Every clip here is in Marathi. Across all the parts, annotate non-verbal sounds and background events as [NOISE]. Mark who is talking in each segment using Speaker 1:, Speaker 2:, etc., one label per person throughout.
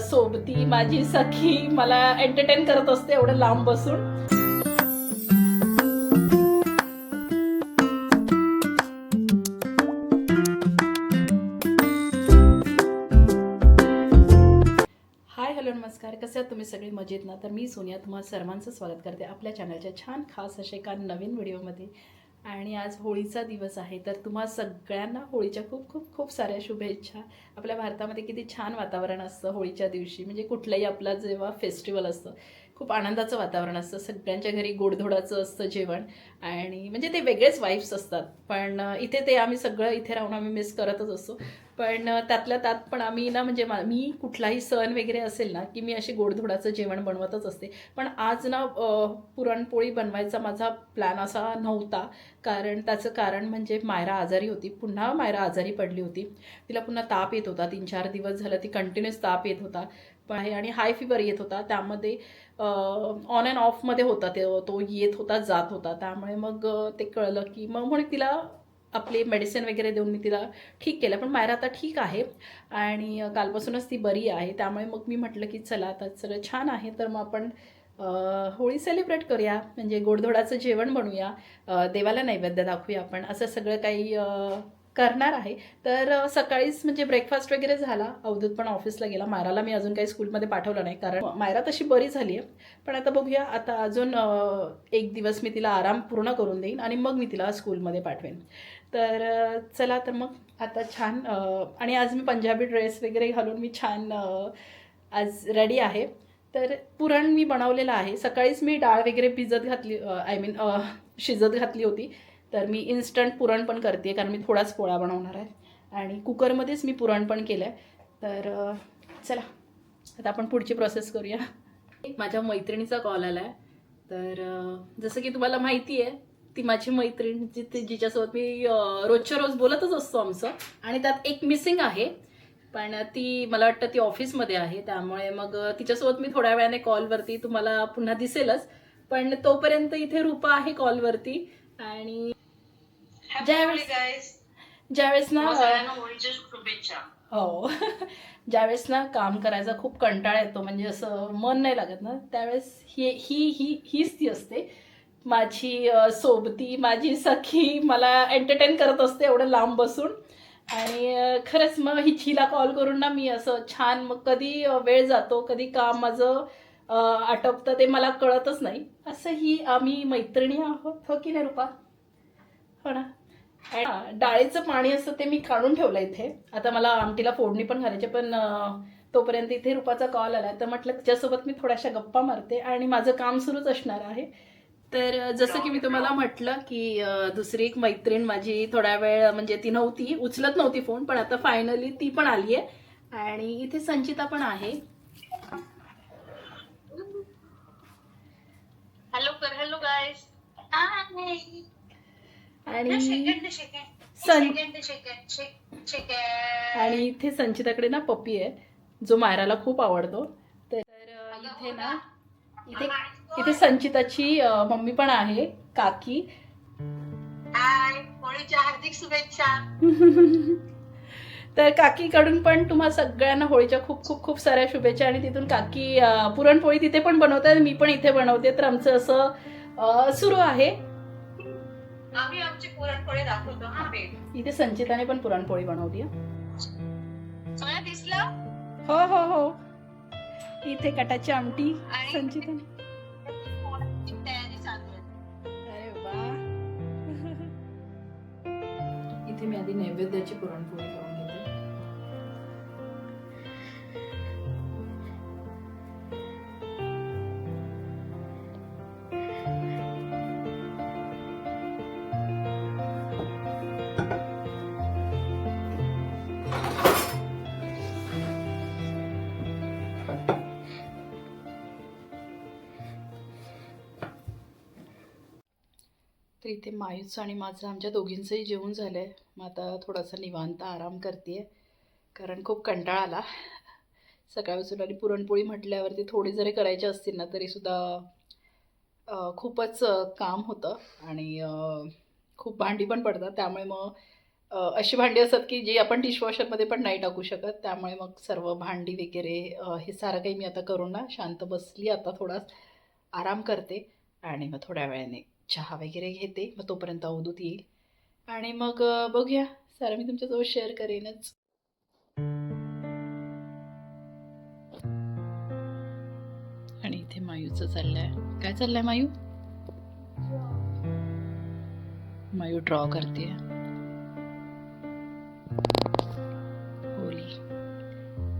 Speaker 1: सोबती माझी सखी मला एंटरटेन करत असते एवढं लांब बसून. हाय हॅलो नमस्कार. कसे आहात तुम्ही सगळे? मजेत ना? तर मी सोनिया तुम्हाला सर्वांचं स्वागत करते आपल्या चॅनलच्या छान खास असे एका नवीन व्हिडिओमध्ये आणि आज होळीचा दिवस आहे. तर तुम्हा सगळ्यांना होळीच्या खूप खूप खूप साऱ्या शुभेच्छा. आपल्या भारतामध्ये किती छान वातावरण असतं होळीच्या दिवशी. म्हणजे कुठलंही आपला जेव्हा फेस्टिवल असतं खूप आनंदाचं वातावरण असतं. सगळ्यांच्या घरी गोडधोडाचं असतं जेवण. आणि म्हणजे ते वेगळेच वाईफ्स असतात. पण इथे ते आम्ही सगळं इथे राहून आम्ही मिस करतच असतो. पण त्यातल्या त्यात पण आम्ही ना म्हणजे मा- मी कुठलाही सण वगैरे असेल ना की मी अशी गोडधोडाचं जेवण बनवतच असते. पण आज ना पुरणपोळी बनवायचा माझा प्लॅन असा नव्हता. कारण त्याचं कारण म्हणजे मायरा आजारी होती. पुन्हा मायरा आजारी पडली होती. तिला पुन्हा ताप येत होता. तीन चार दिवस झालं ती कंटिन्युअस ताप येत होता. पण आणि हाय फिवर येत होता. त्यामध्ये ऑन अँड ऑफमध्ये होता ते तो येत होता जात होता. त्यामुळे मग ते कळलं की मग म्हणून तिला आपले मेडिसिन वगैरे देऊन मी तिला ठीक केलं. पण मायरा आता ठीक आहे आणि कालपासूनच ती बरी आहे. त्यामुळे मग मी म्हटलं की चला आता सगळं छान आहे. तर मग आपण होळी सेलिब्रेट करूया. म्हणजे गोडधोडाचं जेवण बनवूया. देवाला नैवेद्य दाखवूया आपण. असं सगळं काही करणार आहे. तर सकाळीच म्हणजे ब्रेकफास्ट वगैरे झाला. अवधूत पण ऑफिसला गेला. मायराला मी अजून काही स्कूलमध्ये पाठवलं नाही. कारण मायरा तशी बरी झाली आहे. पण आता बघूया. आता अजून एक दिवस मी तिला आराम पूर्ण करून देईन आणि मग मी तिला स्कूलमध्ये पाठवेन. तर चला तर मग. आता छान आणि आज मी पंजाबी ड्रेस वगैरे घालून मी छान आज रेडी आहे. तर पुरण मी बनवलेलं आहे. सकाळीच मी डाळ वगैरे भिजत घातली आय मीन शिजत घातली होती. तर मी इन्स्टंट पुरण पण करते कारण मी थोडाच पोळा बनवणार आहे. आणि कुकरमध्येच मी पुरण पण केलं आहे तर चला आता आपण पुढची प्रोसेस करूया. माझ्या मैत्रिणीचा कॉल आला आहे तर जसं की तुम्हाला माहिती आहे ती माझी मैत्रीण जी जिच्यासोबत मी रोजच्या रोज बोलतच असतो आमचं. आणि त्यात एक मिसिंग आहे. पण ती मला वाटतं ती ऑफिसमध्ये आहे. त्यामुळे मग तिच्यासोबत मी थोड्या वेळाने कॉलवरती तुम्हाला पुन्हा दिसेलच. पण तोपर्यंत इथे रूपा आहे कॉलवरती आणि ज्यावेळेस ज्यावेळेस ना
Speaker 2: शुभेच्छा.
Speaker 1: हो. [LAUGHS] ज्यावेळेस ना काम करायचा खूप कंटाळा येतो म्हणजे असं मन नाही लागत ना. त्यावेळेस ही ही ही हीच ती असते. माझी सोबती माझी सखी मला एंटरटेन करत असते एवढं लांब बसून. आणि खरंच मग हिच हिला कॉल करून ना मी असं छान मग कधी वेळ जातो कधी काम माझं आटपतं ते मला कळतच नाही. असं ही आम्ही मैत्रिणी आहोत हो की नाही रुपा? हो ना? डाळीचं पाणी असतं ते मी काढून ठेवलं इथे. आता मला आमटीला फोडणी पण घालायची पण तोपर्यंत इथे रुपाचा कॉल आला तर म्हटलं तिच्यासोबत मी थोड्याशा गप्पा मारते आणि माझं काम सुरूच असणार आहे. तर जसं की मी तुम्हाला म्हटलं की दुसरी एक मैत्रीण माझी थोड्या वेळ म्हणजे ती नव्हती उचलत नव्हती फोन पण आता फायनली ती पण आली आहे. आणि इथे संचिता पण आहे.
Speaker 2: हॅलो कर हॅलो गाईस
Speaker 1: आणि सं- आणि इथे संचिताकडे ना पप्पी आहे जो मायराला खूप आवडतो. तर इथे ना इथे इथे संचिताची मम्मी पण आहे काकी.
Speaker 2: हार्दिक शुभेच्छा.
Speaker 1: तर काकीकडून पण तुम्हा सगळ्यांना होळीच्या खूप खूप खूप साऱ्या शुभेच्छा आणि तिथून काकी पुरणपोळी तिथे पण बनवतात मी पण इथे बनवते. तर आमचं असं सुरू आहे.
Speaker 2: आम्ही आमची पुरणपोळी दाखवतो हा बेट
Speaker 1: इथे संचिताने पण पुरणपोळी बनवली.
Speaker 2: सोया दिसलं?
Speaker 1: हो हो हो. इथे कटाची आमटी
Speaker 2: आणि-
Speaker 1: संचिताने.
Speaker 2: पोळ्याची तयारी चालू आहे?
Speaker 1: अरे वा. [LAUGHS] इथे मी आधी नैवेद्याची पुरणपोळी करून तर इथे मायूचं आणि माझं आमच्या दोघींचंही जेवण झालं आहे मग आता थोडासा निवांत आराम करते कारण खूप कंटाळा आला. सकाळपासून आणि पुरणपोळी म्हटल्यावरती थोडी जरी करायची असतील ना तरीसुद्धा खूपच काम होतं. आणि खूप भांडी पण पडतात. त्यामुळे मग अशी भांडी असतात की जी आपण डिशवॉशरमध्ये पण नाही टाकू शकत. त्यामुळे मग सर्व भांडी वगैरे हे सारं काही मी आता करून ना शांत बसली आता थोडा आराम करते. आणि मग थोड्या वेळाने चहा वगैरे घेते मग तोपर्यंत अवधूत येईल. आणि मग बघूया. सारं मी तुमच्यासोबत शेअर करेनच. आणि इथे मायूचं चाललंय. काय चाललंय मायू? मायू ड्रॉ करते होली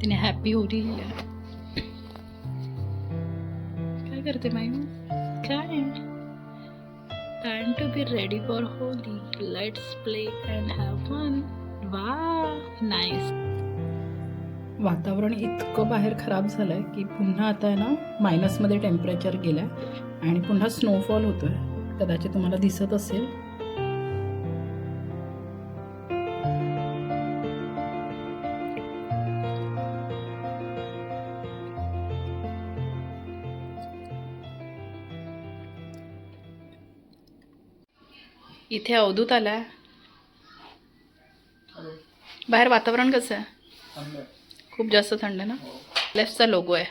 Speaker 1: तिने हॅपी होली काय करते मायू? काय? And to be ready for Holi. Let's play and have fun. वा नाईस वातावरण इतकं बाहेर खराब झालं आहे की पुन्हा आता आहे ना मायनसमध्ये टेम्परेचर गेलं आहे आणि पुन्हा स्नोफॉल होतो आहे कदाचित तुम्हाला दिसत असेल इथे अवधूत आलाय बाहेर वातावरण कसं आहे? खूप जास्त थंड आहे ना? लेफ्टचा लोगो आहे.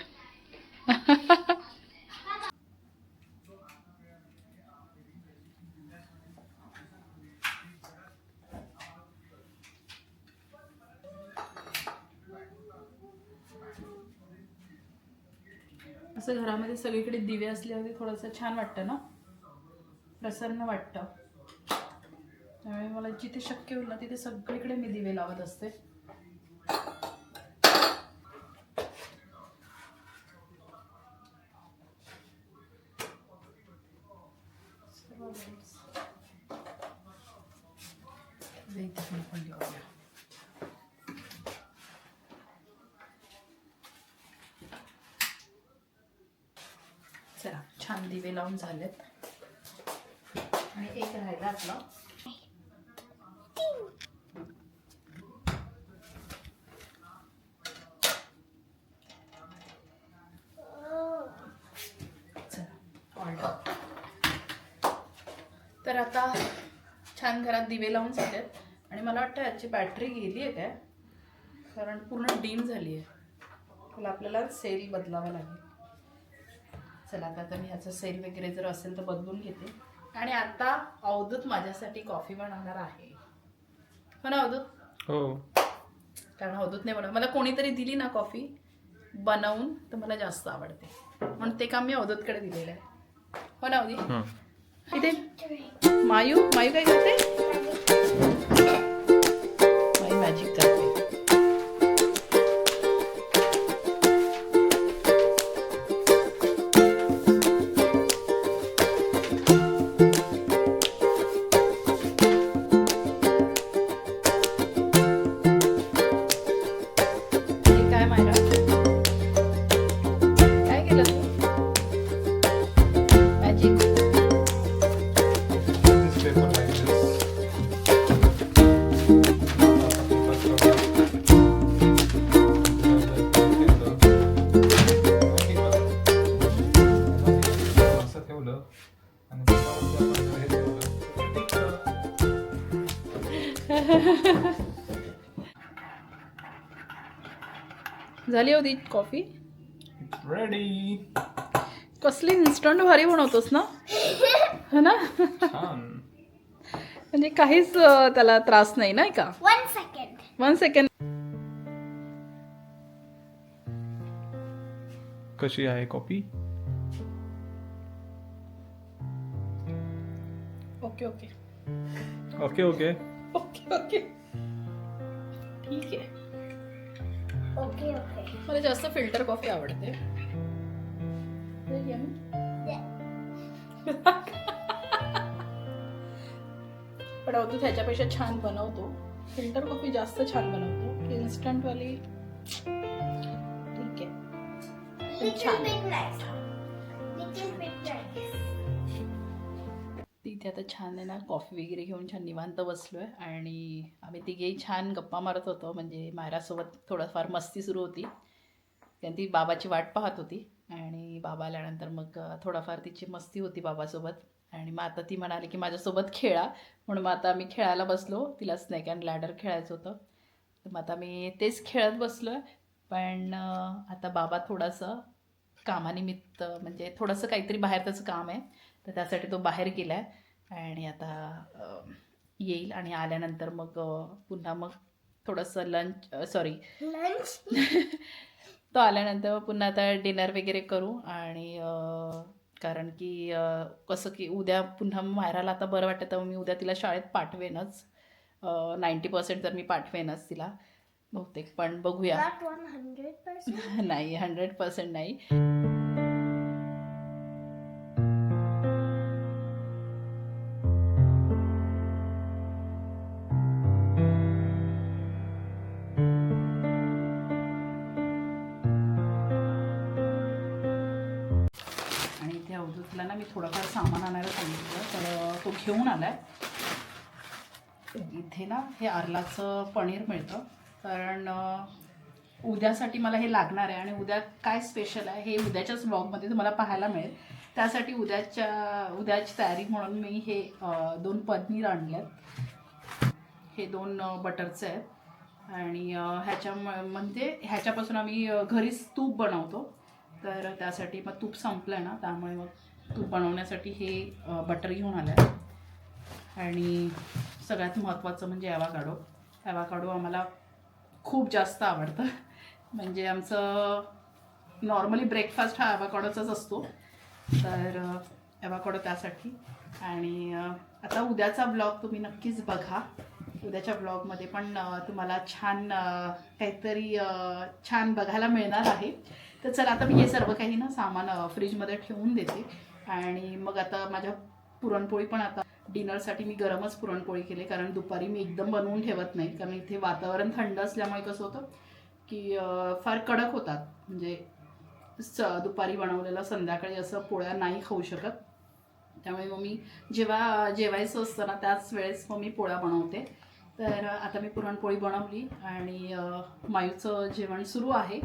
Speaker 1: असं घरामध्ये सगळीकडे दिवे असल्यावर थोडंसं छान वाटतं ना? प्रसन्न वाटतं. त्यामुळे मला जिथे शक्य होईल ना तिथे सगळीकडे मी दिवे लावत असते. चला छान दिवे लावून झालेत. आणि एक राहिला आपला चला ऑर्डर तर आता छान घरात दिवे लावून झालेत. आणि मला वाटतं याची बॅटरी गेली आहे काय? कारण पूर्ण डीम झाली आहे. मला आपल्याला सेल बदलावा लागेल. चला आता आता मी ह्याचं सेल वगैरे जर असेल तर बदलून घेते. आणि आता अवधूत माझ्यासाठी कॉफी बनवणार आहे. हो ना अवधूत?
Speaker 3: हो.
Speaker 1: कारण अवधूतने बनव मला कोणीतरी दिली ना कॉफी बनवून तर मला जास्त आवडते. म्हणून ते काम मी अवधूतकडे दिलेलं आहे. हो ना
Speaker 3: हं.
Speaker 1: इथे मायू मायू काय करते मायू मॅजिक करते [LAUGHS] झाली होती कॉफी?
Speaker 3: It's ready.
Speaker 1: कसली इन्स्टंट भारी बनवतोस ना? हो ना?
Speaker 3: छान.
Speaker 1: म्हणजे काहीच त्याला त्रास नाही नाही का?
Speaker 4: One second.
Speaker 1: वन सेकंड
Speaker 3: कशी आहे copy
Speaker 1: okay okay
Speaker 3: okay okay
Speaker 1: okay okay. ठीक आहे.
Speaker 4: Okay, okay.
Speaker 1: मला जास्त फिल्टर कॉफी आवडते. [LAUGHS] पण अवधूत ह्याच्यापेक्षा छान बनवतो. फिल्टर कॉफी जास्त छान बनवतो. इन्स्टंटवाली. ठीक आहे.
Speaker 4: Little
Speaker 1: इथे आता छान आहे ना कॉफी वगैरे घेऊन छान निवांत बसलो आहे आणि आम्ही तिघेही छान गप्पा मारत होतो. म्हणजे मायरासोबत थोडंफार मस्ती सुरू होती. कारण ती बाबाची वाट पाहत होती. आणि बाबा आल्यानंतर मग थोडंफार थोडाफार तिची मस्ती होती बाबासोबत. आणि मग आता ती म्हणाली की माझ्यासोबत खेळा. म्हणून मग आता मी खेळायला बसलो. तिला स्नेक अँड लॅडर खेळायचं होतं. तर मग आता मी तेच खेळत बसलो आहे पण आता बाबा थोडंसं कामानिमित्त म्हणजे थोडंसं काहीतरी बाहेर त्याचं काम आहे. तर त्यासाठी तो बाहेर गेला आहे आणि आता येईल आणि आल्यानंतर मग पुन्हा मग थोडंसं लंच सॉरी
Speaker 4: Lunch. [LAUGHS]
Speaker 1: तो आल्यानंतर पुन्हा आता डिनर वगैरे करू आणि कारण की कसं की उद्या पुन्हा मायराला आता बरं वाटतं तर मी उद्या तिला शाळेत पाठवेनच. नाईंटी पर्सेंट तर मी पाठवेनच तिला. बहुतेक पण बघूया. [LAUGHS] नाही हंड्रेड पर्सेंट नाही. अवधूतला मी थोडंफार सामान आणायला सांगितलं तर तो घेऊन आलाय. इथे ना हे आरलाचं पनीर मिळतं. कारण उद्यासाठी मला हे लागणार आहे आणि उद्या काय स्पेशल आहे हे उद्याच्याच ब्लॉगमध्ये तुम्हाला पाहायला मिळेल. त्यासाठी उद्याच्या उद्याची तयारी म्हणून मी हे दोन पनीर आहेत हे दोन बटरचे आहेत. आणि ह्याच्या म्हणजे ह्याच्यापासून आम्ही घरीच तूप बनवतो. तर त्यासाठी मग तूप संपलं ना त्यामुळे मग बनवण्यासाठी हे बटर घेऊन आलं आहे आणि सगळ्यात महत्त्वाचं म्हणजे ॲवाकाडो ॲवाकाडो आम्हाला खूप जास्त आवडतं. म्हणजे आमचं नॉर्मली ब्रेकफास्ट हा ॲवाकाडोचाच असतो. तर ॲवाकाडो त्यासाठी. आणि आता उद्याचा ब्लॉग तुम्ही नक्कीच बघा. उद्याच्या ब्लॉगमध्ये पण तुम्हाला छान काहीतरी छान बघायला मिळणार आहे. तर चला आता मी हे सर्व काही ना सामान फ्रीजमध्ये ठेवून देते. आणि मग आता माझ्या पुरणपोळी पण आता डिनरसाठी मी गरमच पुरणपोळी केली कारण दुपारी मी एकदम बनवून ठेवत नाही. कारण इथे वातावरण थंड असल्यामुळे कसं होतं की फार कडक होतात. म्हणजे स दुपारी बनवलेलं संध्याकाळी असं पोळ्या नाही खाऊ शकत. त्यामुळे मग मी जेव्हा जेवायचं असतं ना त्याच वेळेस मग मी पोळ्या बनवते. तर आता मी पुरणपोळी बनवली आणि मायूचं जेवण सुरू आहे.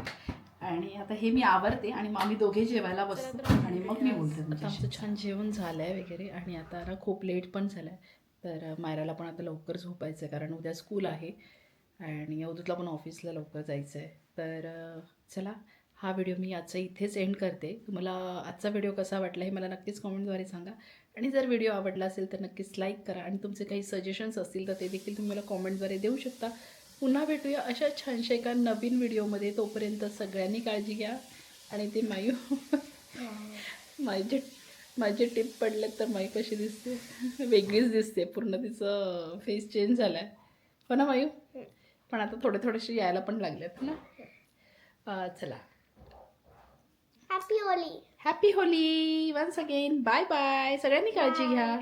Speaker 1: आणि आता हे मी आवरते आणि मग आम्ही दोघे जेवायला बसतो आणि मग मी बोलते आता आमचं छान जेवण झालं आहे वगैरे आणि आता ना खूप लेट पण झालं आहे तर मायराला पण आता लवकर झोपायचं आहे कारण उद्या स्कूल आहे आणि अवधूतला पण ऑफिसला लवकर जायचं आहे तर चला हा व्हिडिओ मी आजचा इथेच एंड करते. तुम्हाला आजचा व्हिडिओ कसा वाटला हे मला नक्कीच कमेंटद्वारे सांगा. आणि जर व्हिडिओ आवडला असेल तर नक्कीच लाईक करा आणि तुमचे काही सजेशन्स असतील तर ते देखील तुम्ही मला कॉमेंटद्वारे देऊ शकता. पुन्हा भेटूया अशा छानशा एका नवीन व्हिडिओमध्ये. तोपर्यंत सगळ्यांनी काळजी घ्या. आणि ते मायू माझे माझे टिप पडले तर माई कशी दिसते? वेगळीच दिसते. पूर्ण तिचं फेस चेंज झाला आहे हो ना मायू? पण आता थोडे थोडेसे यायला पण लागलेत ना? चला.
Speaker 4: Happy Holi.
Speaker 1: Happy Holi once again bye bye सगळ्यांनी काळजी घ्या.